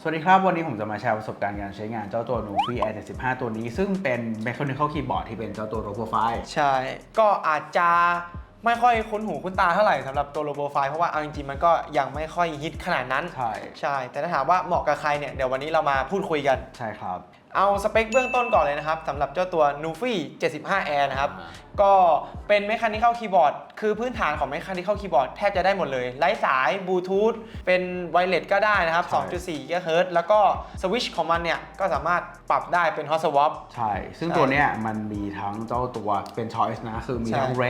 สวัสดีครับ วันนี้ผมจะมาแชร์ประสบการณ์การใช้งานเจ้าตัว n u f i Air 75 ตัวนี้ ซึ่งเป็น Mechanical Keyboard ที่เป็นเจ้าตัว Low Profile ใช่ ก็อาจจะไม่ค่อยคุ้นหูคุ้นตาเท่าไหร่สำหรับตัวโลโบไฟเพราะว่าเอาจริงๆมันก็ยังไม่ค่อยฮิตขนาดนั้น ใช่ ใช่ แต่ถ้าถามว่าเหมาะกับใครเนี่ย เดี๋ยววันนี้เรามาพูดคุยกัน ใช่ครับ เอาสเปคเบื้องต้นก่อนเลยนะครับสำหรับเจ้าตัว n u f i 75 Air นะครับอ่าก็เป็น Mechanical Keyboard คือพื้นฐานของ Mechanical Keyboard แทบจะได้หมดเลย ไร้สายบลูทูธเป็นไวเลสก็ได้นะครับ 2.4 GHz แล้วก็สวิตช์ของมันเนี่ย ก็สามารถปรับได้เป็น Hot Swap ใช่ ซึ่งใช่ตัวเนี้ยมันมีทั้งเจ้าตัวเป็น choice นะ คือมีทั้งใ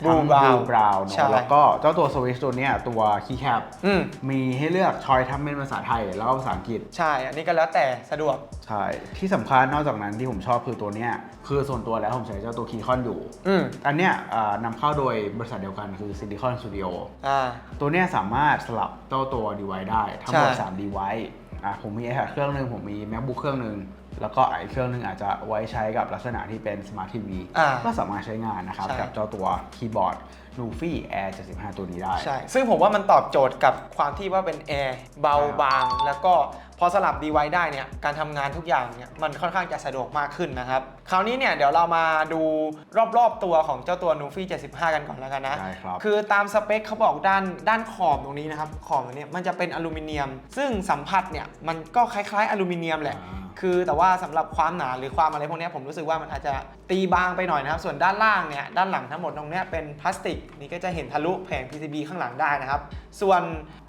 ช่ red Blue ทั้ง Brown blue brown เนใช่อะแล้วก็เจ้าตัว switch ตัวเนี้ยตัว keycap อืมมีให้เลือก choice ทั้งเป็นภาษาไทย แล้วก็ภาษาอังกฤษ ใช่ อันนี้ก็แล้วแต่สะดวก ใช่ ที่สำคัญนอกจากนั้นที่ผมชอบคือตัวเนี้ยคือส่วนตัวแล้วผมใช้เจ้าตัว Keycon อยู่ อืมอันเนี้ยอ่านำเข้าโดยบริษัทเดียวกันคือ Silicon Studio อ่า ตัวเนี้ยสามารถสลับเจ้าตัว device ได้ ทั้งหมดใช่ 3 device อะผมมี iPad เครื่องหนึ่งผมมี MacBook เครื่องหนึ่ง แล้วก็อีกเครื่องหนึ่งอาจจะไว้ใช้กับลักษณะที่เป็น Smart TV อ่าก็สามารถใช้งานนะครับ ใช่ กับเจ้าตัวคีย์บอร์ด Nufi Air 75 ตัวนี้ได้ ใช่ ซึ่งผมว่ามันตอบโจทย์กับความที่ว่าเป็นแอร์เบาบาง แล้วก็พอสลับดีไว้ได้เนี่ย การทำงานทุกอย่างเนี่ย มันค่อนข้างจะสะดวกมากขึ้นนะครับ คราวนี้เนี่ย เดี๋ยวเรามาดูรอบๆตัวของเจ้าตัว n u f i 75 กันก่อนแล้วกันนะ ได้ครับ คือตามสเปคเขาบอกด้านด้านขอบตรงนี้นะครับ ขอบตรงนี้มันจะเป็นอลูมิเนียม ซึ่งสัมผัสเนี่ยมันก็คล้ายๆอลูมิเนียมแหละ อ่า คือแต่ว่าสำหรับความหนาหรือความอะไรพวกนี้ผมรู้สึกว่ามันอาจจะตีบางไปหน่อยนะครับ ส่วนด้านล่างเนี่ยด้านหลังทั้งหมดตรงเนี้ยเป็นพลาสติก นี่ก็จะเห็นทะลุแผง PCB ข้างหลังได้นะครับ ส่วน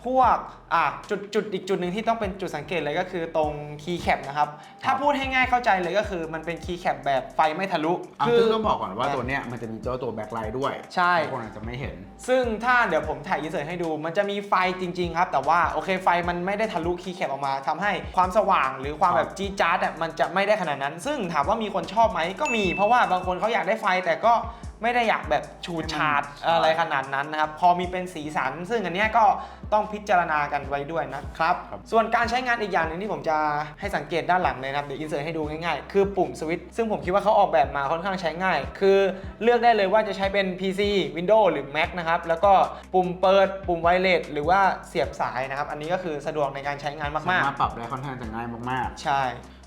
พวกอะจุดจุดอีกจุดหนึ่งที่ต้องเป็นจุดสังเกตเลยก็คือตรงคีย์แคปนะครับ ถ้าพูดให้ง่ายเข้าใจเลยก็คือมันเป็นคีย์แคปแบบไฟไม่ทะลุ อะคืซึ่งต้องบอกก่อนว่าตัวเนี้ยมันจะมีเจ้าตัวแบ็คไลท์ด้วยใช่ บางคนอาจจะไม่เห็น ซึ่งถ้าเดี๋ยวผมถ่ายอินเสิร์ตให้ดู มันจะมีไฟจริง ๆ ครับ แต่ว่าโอเคไฟมันไม่ได้ทะลุคีย์แคปออกมาทำให้ความสว่างหรือความครับแบบจี๊ดจ๊าดอะมันจะไม่ได้ขนาดนั้น ซึ่งถามว่ามีคนชอบไหมก็มี เพราะว่าบางคนเขาอยากได้ไฟแต่ก็ ไม่ได้อยากแบบฉูดฉาดอะไรขนาดนั้นนะครับ พอมีเป็นสีสัน ซึ่งอันเนี้ยก็ต้องพิจารณากันไว้ด้วยนะครับครับ ส่วนการใช้งานอีกอย่างหนึ่งที่ผมจะให้สังเกตด้านหลังเลยนะครับ เดี๋ยวอินเสิร์ตให้ดูง่ายๆ คือปุ่มสวิตช์ซึ่งผมคิดว่าเขาออกแบบมาค่อนข้างใช้ง่าย คือเลือกได้เลยว่าจะใช้เป็น PC Windows หรือ Mac นะครับ แล้วก็ปุ่มเปิด ปุ่มไวเลสหรือว่าเสียบสายนะครับ อันนี้ก็คือสะดวกในการใช้งานสามาการถปรับได้ค่อนข้างจะง่ายมากๆ ใช่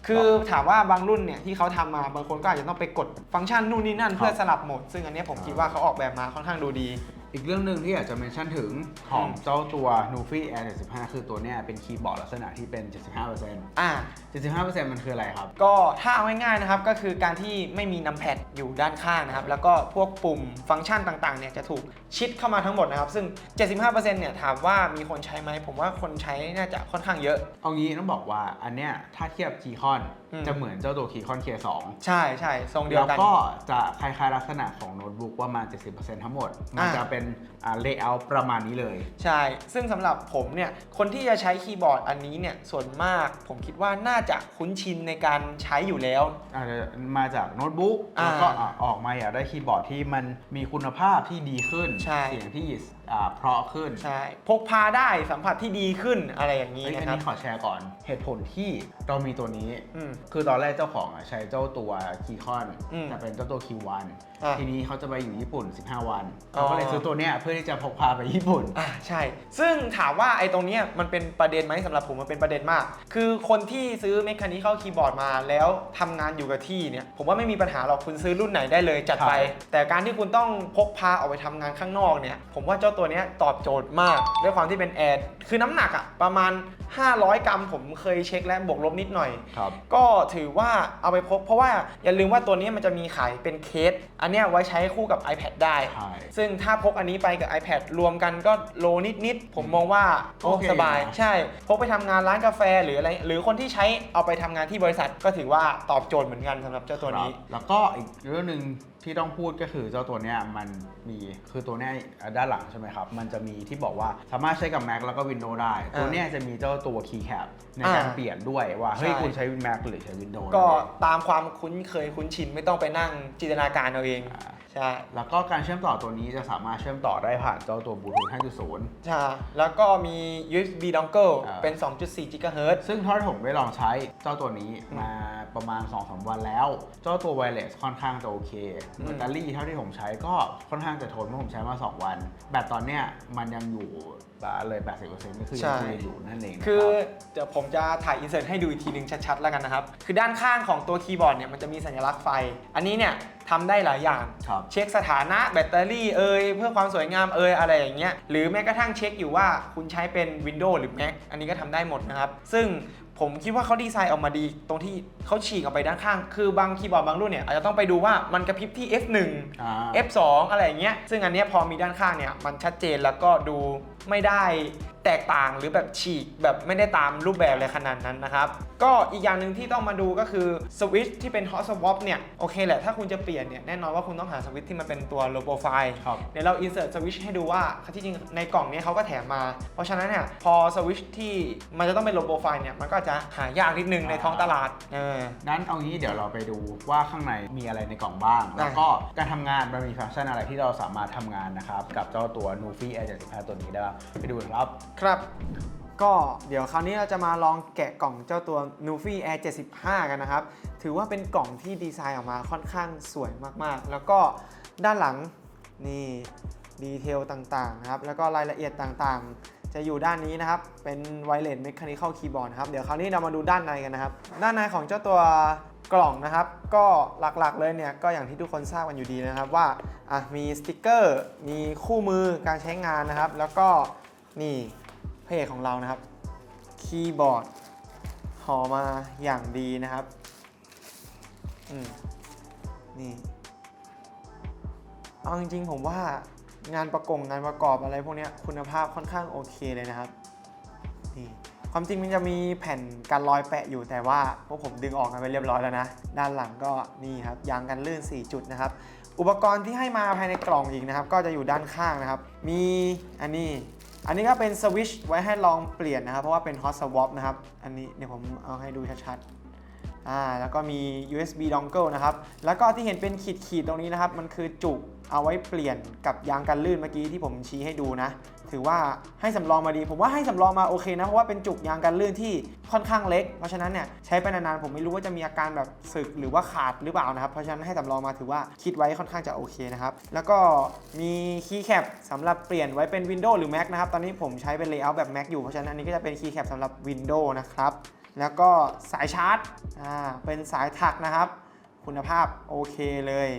คือถามว่าบางรุ่นเนี่ยที่เขาทำมาบางคนก็อาจจะต้องไปกดฟังก์ชันนู่นนี่นั่น เพื่อสลับโหมด ซึ่งอันนี้ผมคิดว่าเขาออกแบบมาค่อนข้างดูดี อีกเรื่องหนึ่งที่อยากจะเมนชั่นถึงของอืมเจ้าตัว Nufi Air 75 คือตัวเนี้ยเป็นคีย์บอร์ดลักษณะที่เป็น 75%อ่า 75%มันคืออะไรครับ ก็ถ้าเอาง่ายๆนะครับก็คือการที่ไม่มีนัมแพดอยู่ด้านข้างนะครับ แล้วก็พวกปุ่มฟังก์ชันต่างๆเนี่ยจะถูกชิดเข้ามาทั้งหมดนะครับ ซึ่ง 75%เนี่ยถามว่ามีคนใช้ไหมผมว่าคนใช้น่าจะค่อนข้างเยอะ เอางี้ต้องบอกว่าอันเนี้ยถ้าเทียบคีค อนอืม จะเหมือนเจ้าตัวคีคอน K2 ใช่ใช่ทรงเดียแล้ววกัน ก็จะคล้ายๆลักษณะของโน้ตบุ๊กประมาณ 70%ทั้งหมด มันอ่า จะเป็นอ่าเลเยอร์ประมาณนี้เลย ใช่ ซึ่งสำหรับผมเนี่ย คนที่จะใช้คีย์บอร์ดอันนี้เนี่ย ส่วนมากผมคิดว่าน่าจะคุ้นชินในการใช้อยู่แล้ว อาจจะมาจากโน้ตบุ๊กอ่าแล้วก็อะออกมาอยากได้คีย์บอร์ดที่มันมีคุณภาพที่ดีขึ้น ใช่ เสียงที่อ่า เพราะขึ้นใช่พกพาได้สัมผัสที่ดีขึ้นอะไรอย่างนี้เอ้ยอันะนครับ นี้ขอแชร์ก่อน เหตุผลที่เรามีตัวนี้ อืม คือตอนแรกเจ้าของอะใช้เจ้าตัวคีคอนอืมแต่เป็นเจ้าตัวคีวันอะทีนี้เขาจะไปอยู่ญี่ปุ่น 15 วันอ๋อ เขาก็เลยซื้อตัวเนี้ยเพื่อที่จะพกพาไปญี่ปุ่น อ่าใช่ ซึ่งถามว่าไอ้ตรงเนี้ยมันเป็นประเด็นไหมสำหรับผมมันเป็นประเด็นมาก คือคนที่ซื้อเมคานิค a l คีย์บอร์ดมาแล้วทำงานอยู่กับที่เนี่ย ผมว่าไม่มีปัญหาหรอกคุณซื้อรุ่นไหนได้เลยจัดไปครับแต่การที่คุณต้องพกพาออกไปทำงานข้างนอกเนี่ย ผมว่าเจ้าตัวเนี้ยตอบโจทย์มาก ด้วยความที่เป็นแอร์คือน้ำหนักอะประมาณ 500 กรัมผมเคยเช็คแล้วบวกลบนิดหน่อย ครับ ก็ถือว่าเอาไปพกเพราะว่าอย่าลืมว่าตัวนี้มันจะมีขายเป็นเคส อันเนี้ยไว้ใช้คู่กับ iPad ได้ ใช่ ซึ่งถ้าพกอันนี้ไปกับ iPad รวมกันก็โลนิดๆผมมองว่าโอ้โอเคสบาย นะ ใช่ พกไปทำงานร้านกาแฟหรืออะไร หรือคนที่ใช้เอาไปทำงานที่บริษัทก็ถือว่าตอบโจทย์เหมือนกันสำหรับเจ้าตัวนี้ ครับแล้วก็อีกเรื่องหนึ่ง ที่ต้องพูดก็คือเจ้าตัวเนี้ยมันมีคือตัวเนี้ยด้านหลังใช่ไหมครับ มันจะมีที่บอกว่าสามารถใช้กับ Mac แล้วก็ Windows ได้ ตัวเนี้ยจะมีเจ้าตัว Keycap ในการอ่าเปลี่ยนด้วยว่าเฮ้ยใช่คุณใช้ Mac หรือใช้ Windows ก็นั่นเองตามความคุ้นเคยคุ้นชินไม่ต้องไปนั่งจินตนาการเอาเองอ่า ใช่แล้วก็การเชื่อมต่อตัวนี้จะสามารถเชื่อมต่อได้ผ่านเจ้าตัว Bluetooth 5.0 ใช่แล้วก็มี USB dongle อ่า เป็น 2.4 GHz ซึ่งถ้าผมได้ลองใช้เจ้าตัวนี้มาประมาณ2-3วันแล้ว เจ้าตัวไวเลสค่อนข้างจะโอเคอืม แบตเตอรี่เท่าที่ผมใช้ก็ค่อนข้างจะทนเพราะผมใช้มา 2 วัน แบตตอนเนี้ยมันยังอยู่เลย 80%ก็คือยังคุยอยู่นั่นเองนะคือรับเดี๋ยวผมจะถ่ายอินเสิร์ตให้ดูอีกทีหนึงชัดๆ แล้วกันนะครับ คือด้านข้างของตัวคีย์บอร์ดเนี่ยมันจะมีสัญลักษณ์ไฟ อันนี้เนี่ย ทำได้หลายอย่าง ครับเช็คสถานะแบตเตอรี่เอ่ยเพื่อความสวยงามเอ่ยอะไรอย่างเงี้ยหรือแม้กระทั่งเช็คอยู่ว่าคุณใช้เป็น Windows หรือ Mac อันนี้ก็ทำได้หมดนะครับ ซึ่งผมคิดว่าเขาดีไซน์ออกมาดีตรงที่เขาฉีกออกไปด้านข้าง คือบางคีย์บอร์ดบางรุ่นเนี่ยอาจจะต้องไปดูว่ามันกระพริบที่ F1 อ่า F2 อะไรอย่างเงี้ยซึ่งอันเนี้ยพอมีด้านข้างเนี่ยมันชัดเจนแล้วก็ดูไม่ได้แตกต่างหรือแบบฉีกแบบไม่ได้ตามรูปแบบเลยขนาดนั้นนะครับ ก็อีกอย่างหนึ่งที่ต้องมาดูก็คือสวิตช์ที่เป็น hot swap เนี่ย โอเคแหละ ถ้าคุณจะเปลี่ยนเนี่ย แน่นอนว่าคุณต้องหาสวิตช์ที่มันเป็นตัว low profile ครับเดี๋ยวเรา insert สวิตช์ให้ดูว่าที่จริงในกล่องเนี้เขาก็แถมมา เพราะฉะนั้นเนี่ยพอสวิตช์ที่มันจะต้องเป็น low profile เนี่ยมันก็จะหายากนิดนึงในท้องตลาดเออนั้นเอางี้เดี๋ยวเราไปดูว่าข้างในมีอะไรในกล่องบ้างได้แล้วก็การทำงานมันมีฟังก์ชันอะไรที่เราสามารถทำงานนะครับกับเจ้าตัว n u f i Air 75ตัวนี้ได้บ้างไปดูกันครับ ครับ ก็เดี๋ยวคราวนี้เราจะมาลองแกะกล่องเจ้าตัว n u f i Air 75 กันนะครับ ถือว่าเป็นกล่องที่ดีไซน์ออกมาค่อนข้างสวยมากๆ แล้วก็ด้านหลังนี่ดีเทลต่างๆนะครับ แล้วก็รายละเอียดต่างๆ จะอยู่ด้านนี้นะครับ เป็น Wireless Mechanical Keyboard นะครับ เดี๋ยวคราวนี้เรามาดูด้านในกันนะครับ ด้านในของเจ้าตัว กล่องนะครับ ก็หลักๆเลยเนี่ยก็อย่างที่ทุกคนทราบกันอยู่ดีนะครับว่าอะมีสติกเกอร์ มีคู่มือการใช้งานนะครับ แล้วก็นี่พระเอกของเรานะครับคีย์บอร์ดห่อมาอย่างดีนะครับอืมนี่เอาจริงๆผมว่างานประกงงานประกอบอะไรพวกนี้คุณภาพค่อนข้างโอเคเลยนะครับนี่ ความจริงมันจะมีแผ่นกันรอยแปะอยู่แต่ว่าพวกผมดึงออกกันไปเรียบร้อยแล้วนะ ด้านหลังก็นี่ครับยางกันลื่น 4 จุดนะครับ อุปกรณ์ที่ให้มาภายในกล่องอีกนะครับ ก็จะอยู่ด้านข้างนะครับ มีอันนี้อันนี้ก็เป็นสวิตช์ไว้ให้ลองเปลี่ยนนะครับ เพราะว่าเป็น hot swap นะครับ อันนี้เดี๋ยวผมเอาให้ดูชัดๆอ่าแล้วก็มี USB dongle นะครับ แล้วก็ที่เห็นเป็นขีดๆตรงนี้นะครับ มันคือจุก เอาไว้เปลี่ยนกับยางกันลื่นเมื่อกี้ที่ผมชี้ให้ดูนะ ถือว่าให้สำรองมาดี ผมว่าให้สำรองมาโอเคนะ เพราะว่าเป็นจุกยางกันลื่นที่ค่อนข้างเล็ก เพราะฉะนั้นเนี่ยใช้ไปนานๆผมไม่รู้ว่าจะมีอาการแบบสึกหรือว่าขาดหรือเปล่านะครับ เพราะฉะนั้นให้สำรองมาถือว่าคิดไว้ค่อนข้างจะโอเคนะครับ แล้วก็มีคีย์แคปสำหรับเปลี่ยนไว้เป็น Windows หรือ Mac นะครับ ตอนนี้ผมใช้เป็น Layout แบบ Mac อยู่ เพราะฉะนั้นอันนี้ก็จะเป็นคีย์แคปสำหรับ Windows นะครับ แล้วก็สายชาร์จ อ่า เป็นสายถักนะครับ คุณภาพโอเคเลย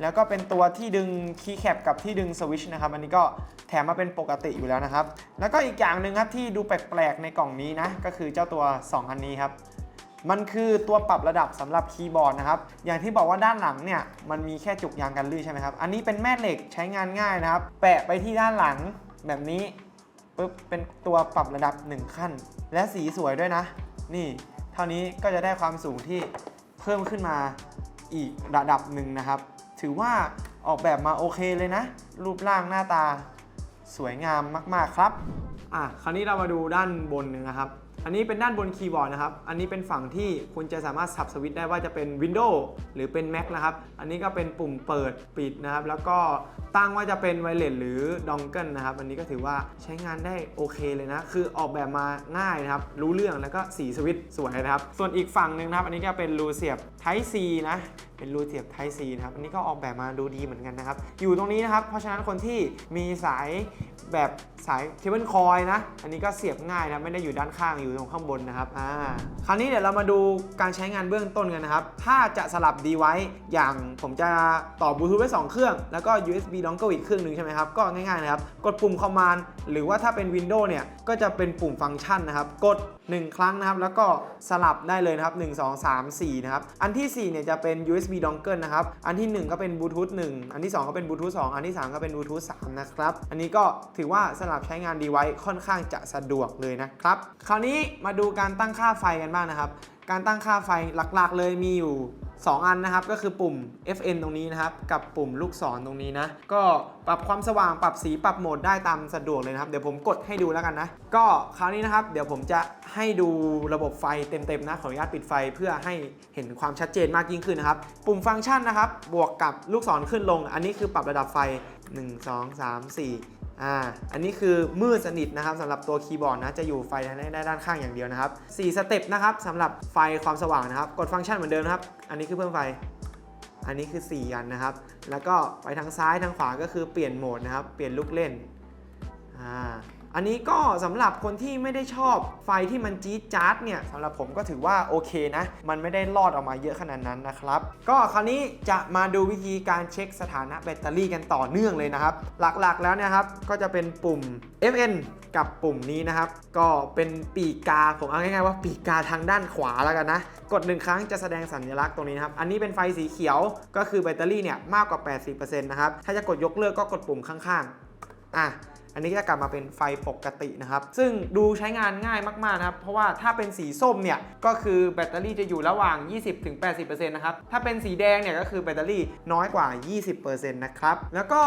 แล้วก็เป็นตัวที่ดึงคีย์แคปกับที่ดึงสวิชนะครับ อันนี้ก็แถมมาเป็นปกติอยู่แล้วนะครับ แล้วก็อีกอย่างหนึ่งครับที่ดูแปลกๆในกล่องนี้นะ ก็คือเจ้าตัว 2 อันนี้ครับ มันคือตัวปรับระดับสำหรับคีย์บอร์ดนะครับ อย่างที่บอกว่าด้านหลังเนี่ยมันมีแค่จุกยางกันลื่นใช่ไหมครับ อันนี้เป็นแม่เหล็กใช้งานง่ายนะครับ แปะไปที่ด้านหลังแบบนี้ปุ๊บเป็นตัวปรับระดับ 1 ขั้น และสีสวยด้วยนะ นี่ เท่านี้ก็จะได้ความสูงที่เพิ่มขึ้นมา อีกระดับหนึ่งนะครับ ถือว่าออกแบบมาโอเคเลยนะ รูปร่างหน้าตาสวยงามมาก ๆ ครับ อะ คราวนี้เรามาดูด้านบนหนึ่งนะครับ อันนี้เป็นด้านบนคีย์บอร์ดนะครับ อันนี้เป็นฝั่งที่คุณจะสามารถสับสวิตช์ได้ว่าจะเป็น Windows หรือเป็น Mac นะครับ อันนี้ก็เป็นปุ่มเปิดปิดนะครับ แล้วก็ตั้งว่าจะเป็นไวเลสหรือดองเกิลนะครับ อันนี้ก็ถือว่าใช้งานได้โอเคเลยนะ คือออกแบบมาง่ายนะครับ รู้เรื่องแล้วก็สีสวิตช์สวยนะครับ ส่วนอีกฝั่งหนึ่งนะครับ อันนี้ก็เป็นรูเสียบ Type C นะ เป็นรูเสียบ Type C นะครับอันนี้ก็ออกแบบมาดูดีเหมือนกันนะครับ อยู่ตรงนี้นะครับ เพราะฉะนั้นคนที่มีสายแบบสายเคเบิลคอยนะ อันนี้ก็เสียบง่ายนะ ไม่ได้อยู่ด้านข้างอยู่ตรงข้างบนนะครับ อ่า คราวนี้เดี๋ยวเรามาดูการใช้งานเบื้องต้นกันนะครับ ถ้าจะสลับดีไว้อย่างผมจะต่อบลูทูธไว้ 2 เครื่อง แล้วก็ USB dongle อีกเครื่องหนึ่งใช่ไหมครับ ก็ง่ายๆนะครับ กดปุ่ม command หรือว่าถ้าเป็น Windows เนี่ย ก็จะเป็นปุ่มฟังก์ชันนะครับ กด 1 ครั้งนะครับ แล้วก็สลับได้เลยนะครับ 1 2 3 4 นะครับ อันที่ 4 เนี่ยจะเป็น USB dongle นะครับ อันที่ 1 ก็เป็นบลูทูธ1 อันที่ 2 ก็เป็นบลูทูธ2 อันที่ 3 ก็เป็นบลูทูธ3นะครับ อันนี้ก็ถือว่าสลับใช้งานดีไว้ค่อนข้างจะสะดวกเลยนะครับ คราวนี้มาดูการตั้งค่าไฟกันบ้างนะครับ การตั้งค่าไฟหลักๆ เลยมีอยู่ 2 อันนะครับก็คือปุ่ม FN ตรงนี้นะครับ กับปุ่มลูกศรตรงนี้นะ ก็ปรับความสว่างปรับสีปรับโหมดได้ตามสะดวกเลยนะครับ เดี๋ยวผมกดให้ดูแล้วกันนะ ก็คราวนี้นะครับเดี๋ยวผมจะให้ดูระบบไฟเต็มๆนะ ขออนุญาตปิดไฟเพื่อให้เห็นความชัดเจนมากยิ่งขึ้นนะครับ ปุ่มฟังก์ชันนะครับ บวกกับลูกศรขึ้นลง อันนี้คือปรับระดับไฟ 1 2 3 4 อ่าอันนี้คือมืดสนิทนะครับสำหรับตัวคีย์บอร์ดนะจะอยู่ไฟได้ด้านข้างอย่างเดียวนะครับ4สเต็ปนะครับสำหรับไฟความสว่างนะครับ กดฟังก์ชันเหมือนเดิมนะครับ อันนี้คือเพิ่มไฟ อันนี้คือ 4 อันนะครับ แล้วก็ไปทางซ้ายทางขวาก็คือเปลี่ยนโหมดนะครับ เปลี่ยนลูกเล่นอ่า อันนี้ก็สำหรับคนที่ไม่ได้ชอบไฟที่มันจี๊ดจ๊าดเนี่ยสำหรับผมก็ถือว่าโอเคนะ มันไม่ได้รอดออกมาเยอะขนาดนั้นนะครับ ก็คราวนี้จะมาดูวิธีการเช็คสถานะแบตเตอรี่กันต่อเนื่องเลยนะครับ หลักๆแล้วเนะครับก็จะเป็นปุ่ม FN กับปุ่มนี้นะครับ ก็เป็นปีกาผมเอาง่ายๆว่าปีกกาทางด้านขวาแล้วกันนะ กดหนึ่งครั้งจะแสดงสัญลักษณ์ตรงนี้นะครับ อันนี้เป็นไฟสีเขียวก็คือแบตเตอรี่เนี่ยมากกว่า 80%นะครับ ถ้าจะกดยกเลิกก็กดปุ่มข้างๆ อะอันนี้จะกลับมาเป็นไฟปกตินะครับ ซึ่งดูใช้งานง่ายมากๆนะครับ เพราะว่าถ้าเป็นสีส้มเนี่ย ก็คือแบตเตอรี่จะอยู่ระหว่าง 20-80%นะครับ ถ้าเป็นสีแดงเนี่ยก็คือแบตเตอรี่น้อยกว่า 20%นะครับ แล้วก็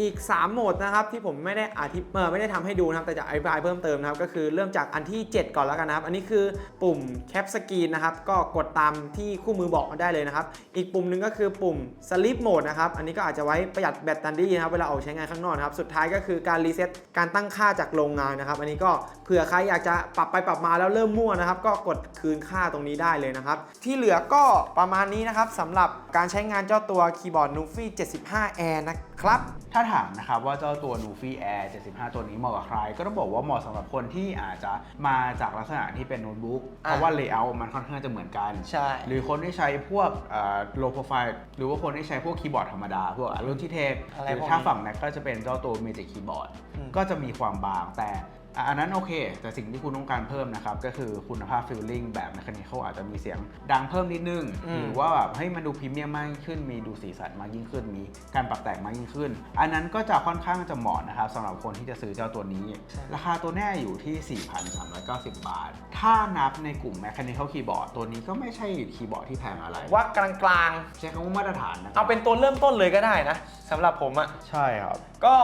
อีก 3 โหมดนะครับที่ผมไม่ได้อธิเออไม่ได้ทำให้ดูนะครับแต่จะอธิบายเพิ่มเติมนะครับก็คือเริ่มจากอันที่ 7 ก่อนแล้วกันนะครับ อันนี้คือปุ่มแคปสกรีนนะครับก็กดตามที่คู่มือบอกได้เลยนะครับ อีกปุ่มหนึ่งก็คือปุ่ม Sleep Mode นะครับอันนี้ก็อาจจะไว้ประหยัดแบตเตอรี่นะครับเวลาออกใช้งานข้างนอกนะครับสุดท้ายก็คือการรีเซ็ตการตั้งค่าจากโรงงานนะครับอันนี้ก็เผื่อใครอยากจะปรับไปปรับมาแล้วเริ่มมั่วนะครับก็กดคืนค่าตรงนี้ได้เลยนะครับที่เหลือก็ประมาณนี้นะครับสำหรับ การใช้งานเจ้าตัวคีย์บอร์ด Nufi 75 Air นะครับ ถ้าถามนะครับว่าเจ้าตัว n u f i Air 75 ตัวนี้เหมาะกับใคร ก็ต้องบอกว่าเหมาะสำหรับคนที่อาจจะมาจากลักษณะที่เป็นโน้ตบุ๊กเพอะราะว่า layout มันค่อนข้างจะเหมือนกัน ใช่ หรือคนที่ใช้พวกเอ่อ low profile หรือว่าคนที่ใช้พวกคีย์บอร์ดธรรมดา พวกรุ่นที่เทพอะไรหรือพวกนี้ถ้าฝั่ง Mac ก็จะเป็นเจ้าตัว Magic Keyboard อืมก็จะมีความบางแต่ อะอันนั้นโอเค แต่สิ่งที่คุณต้องการเพิ่มนะครับ ก็คือคุณภาพฟิลลิ่งแบบ mechanical อาจจะมีเสียงดังเพิ่มนิดนึงอืมหรือว่าแบบให้มันดูพรีเมียมมากยิ่งขึ้น มีดูสีสันมากยิ่งขึ้น มีการปรับแต่งมากยิ่งขึ้น อันนั้นก็จะค่อนข้างจะเหมาะนะครับสำหรับคนที่จะซื้อเจ้าตัวนี้ ราคาตัวแน่อยู่ที่ 4,390 บาท ถ้านับในกลุ่ม mechanical keyboard ตัวนี้ก็ไม่ใช่คีย์บอร์ดที่แพงอะไร ว่ากลางใช้คำว่ามาตรฐานนะๆเอาเป็นตัวเริ่มต้นเลยก็ได้นะสำหรับผมอะใช่ครับก็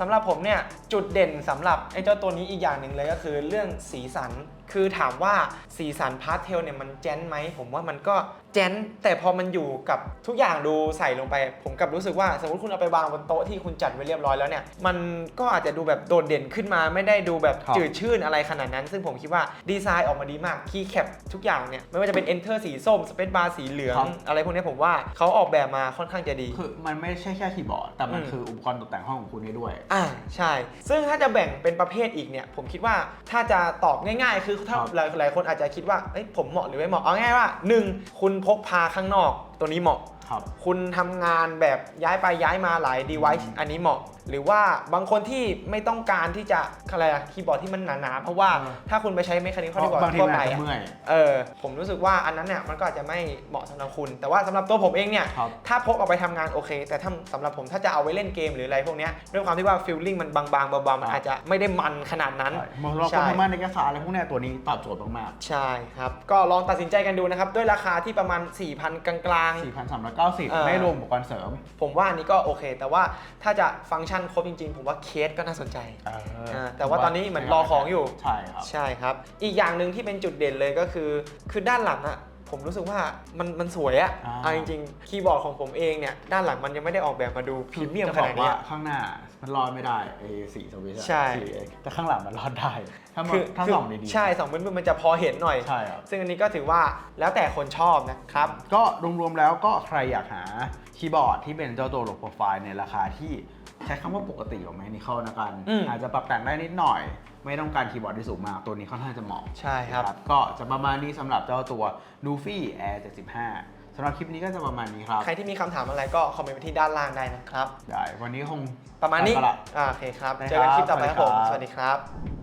สำหรับผมเนี่ยจุดเด่นสำหรับไอ้เจ้าตัวนี้อีกอย่างหนึ่งเลยก็คือเรื่องสีสัน คือถามว่าสีสันพาสเทลเนี่ยมันแจ้นไหมผมว่ามันก็แจ้นแต่พอมันอยู่กับทุกอย่างดูใส่ลงไป ผมกลับรู้สึกว่าสมมติคุณเอาไปวางบนโต๊ะที่คุณจัดไว้เรียบร้อยแล้วเนี่ยมันก็อาจจะดูแบบโดดเด่นขึ้นมา ไม่ได้ดูแบบครับจืดชื่นอะไรขนาดนั้น ซึ่งผมคิดว่าดีไซน์ออกมาดีมากคีย์แคปทุกอย่างเนี่ยไม่ว่าจะเป็น enter สีส้ม space bar สีเหลือง อะไรพวกนี้ผมว่าเขาออกแบบมาค่อนข้างจะดีคือมันไม่ใช่แค่คีย์บอร์ดแต่มันอืมคืออุปกรณ์ตกแต่งห้องของคุณได้ด้วยอ่าใช่ ซึ่งถ้าจะแบ่งเป็นประเภทอีกเนี่ยผมคิดว่าถ้าจะตอบง่าย ๆ คือถ้าครับหลายหลายคนอาจจะคิดว่าเอ้ยผมเหมาะหรือไม่เหมาะเอาง่ายๆว่า 1. คุณพกพาข้างนอกตัวนี้เหมาะ ครับ คุณทำงานแบบย้ายไปย้ายมาหลาย device อันนี้เหมาะหรือว่าบางคนที่ไม่ต้องการที่จะอะไรอะคีย์บอร์ดที่มันหนาๆ เพราะว่าเออถ้าคุณไปใช้เมคานิคอลเพคีย์บอร์ราะบางดทีทั่วมันไปอาจจะอะเมื่อย เออผมรู้สึกว่าอันนั้นเนี่ยมันก็อาจจะไม่เหมาะสำหรับคุณ แต่ว่าสำหรับตัวผมเองเนี่ย ครับ ถ้าพกออกไปทำงานโอเค แต่ถ้าสำหรับผมถ้าจะเอาไว้เล่นเกมหรืออะไรพวกเนี้ยด้วยความที่ว่าฟิลลิ่งมันบางๆเบาๆมันอาจจะไม่ได้มันขนาดนั้นใช่มองเราใช่คนทำงานในเอกสารอะไรพวกเนี้ยตัวนี้ตอบโจทย์มากใช่ครับ ก็ลองตัดสินใจกันดูนะครับ ด้วยราคาที่ประมาณ 4,000 กลาง ๆ ๆ 4,390เออไม่รวมอุปกรณ์เสริม ผมว่าอันนี้ก็โอเค แต่ว่าถ้าจะฟังก์ชันครบจริงๆ ผมว่าเคสก็น่าสนใจเอออ่าแต่ว่าตอนนี้เหมือนรอของอยู่ ใช่ครับ ใช่ครับ อีกอย่างหนึ่งที่เป็นจุดเด่นเลยก็คือ คือด้านหลังอะผมรู้สึกว่ามันมันสวยอะอ่า เอาจริงๆคีย์บอร์ดของผมเองเนี่ยด้านหลังมันยังไม่ได้ออกแบบมาดูพรีเมียมจะขบอนาดกนี้ว่าข้างหน้ามันรอดไม่ได้ไอ้สีสวิตช์อะ ใช่สีเอ็กซ์แต่ข้างหลังมันรอดได้ ถ้ามันคือถ้าคือส่องดีๆ ใช่สองมือมันจะพอเห็นหน่อย ใช่ครับ ซึ่งอันนี้ก็ถือว่าแล้วแต่คนชอบนะครับ ก็รวมๆแล้วก็ใครอยากหาคีย์บอร์ดที่เป็นเจ้าตัวโลโปรไฟล์ในราคาที่ ใช้คำว่าปกติของแมคนิคอลนะกันอืม อาจจะปรับแต่งได้นิดหน่อย ไม่ต้องการคีย์บอร์ดที่สูงมาก ตัวนี้ค่อนข้างจะเหมาะ ใช่ครับ ก็จะประมาณนี้สำหรับเจ้าตัว Luffy Air 75สำหรับคลิปนี้ก็จะประมาณนี้ครับใครที่มีคำถามอะไรก็คอมเมนต์ไปที่ด้านล่างได้นะครับ ได้วันนี้คงประมาณนี้ไปก่อละ อ่าโอเคครับ ได้เจอกันคลิปครับต่อไปครับผม สสวัวัสสดีดีคครัรับ